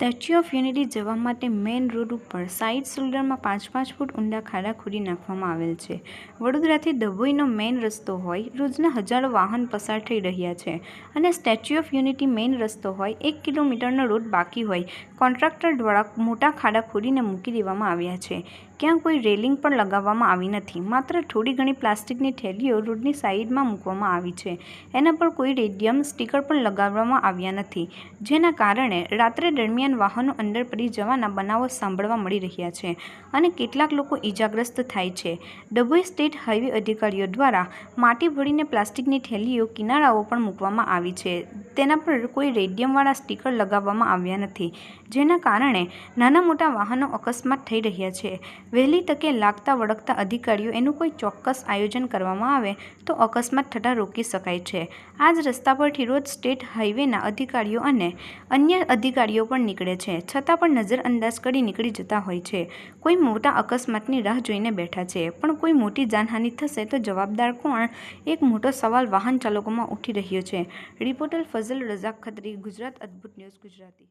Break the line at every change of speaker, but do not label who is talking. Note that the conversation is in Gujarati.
સ્ટેચ્યુ ઓફ યુનિટી જવા માટે મેઇન રોડ ઉપર સાઇડ શોલ્ડરમાં પાંચ પાંચ ફૂટ ઊંડા ખાડા ખોદી નાખવામાં આવેલ છે. વડોદરાથી ડભોઈનો મેઇન રસ્તો હોય, રોજના હજારો વાહન પસાર થઈ રહ્યા છે અને સ્ટેચ્યુ ઓફ યુનિટી મેઇન રસ્તો હોય, એક કિલોમીટરનો રોડ બાકી હોય, કોન્ટ્રાક્ટર દ્વારા મોટા ખાડા ખોદીને મૂકી દેવામાં આવ્યા છે. ક્યાં કોઈ રેલિંગ પણ લગાવવામાં આવી નથી. માત્ર થોડી ઘણી પ્લાસ્ટિકની થેલીઓ રોડની સાઈડમાં મૂકવામાં આવી છે. એના પર કોઈ રેડિયમ સ્ટીકર પણ લગાવવામાં આવ્યા નથી. જેના કારણે રાત્રે દરમિયાન વાહનો અંદર પડી જવાના બનાવો સાંભળવા મળી રહ્યા છે અને કેટલાક લોકો ઈજાગ્રસ્ત થાય છે. ડભોઈ સ્ટેટ હાઈવે અધિકારીઓ દ્વારા માટી ભરીને પ્લાસ્ટિકની થેલીઓ કિનારાઓ પણ મૂકવામાં આવી છે. તેના પર કોઈ રેડિયમવાળા સ્ટીકર લગાવવામાં આવ્યા નથી, જેના કારણે નાના મોટા વાહનો અકસ્માત થઈ રહ્યા છે. વહેલી તકે લાગતા વળગતા અધિકારીઓ એનું કોઈ ચોક્કસ આયોજન કરવામાં આવે તો અકસ્માત થતાં રોકી શકાય છે. આ જ રસ્તા પરથી રોજ સ્ટેટ હાઈવેના અધિકારીઓ અને અન્ય અધિકારીઓ પણ નીકળે છે. છતાં પણ નજરઅંદાજ કરી નીકળી જતા હોય છે. કોઈ મોટા અકસ્માતની રાહ જોઈને બેઠા છે. પણ કોઈ મોટી જાનહાનિ થશે તો જવાબદાર કોણ? એક મોટો સવાલ વાહન ચાલકોમાં ઉઠી રહ્યો છે. Reporter Fazal Razak Khatri, Gujarat Adbhut news, Gujarati.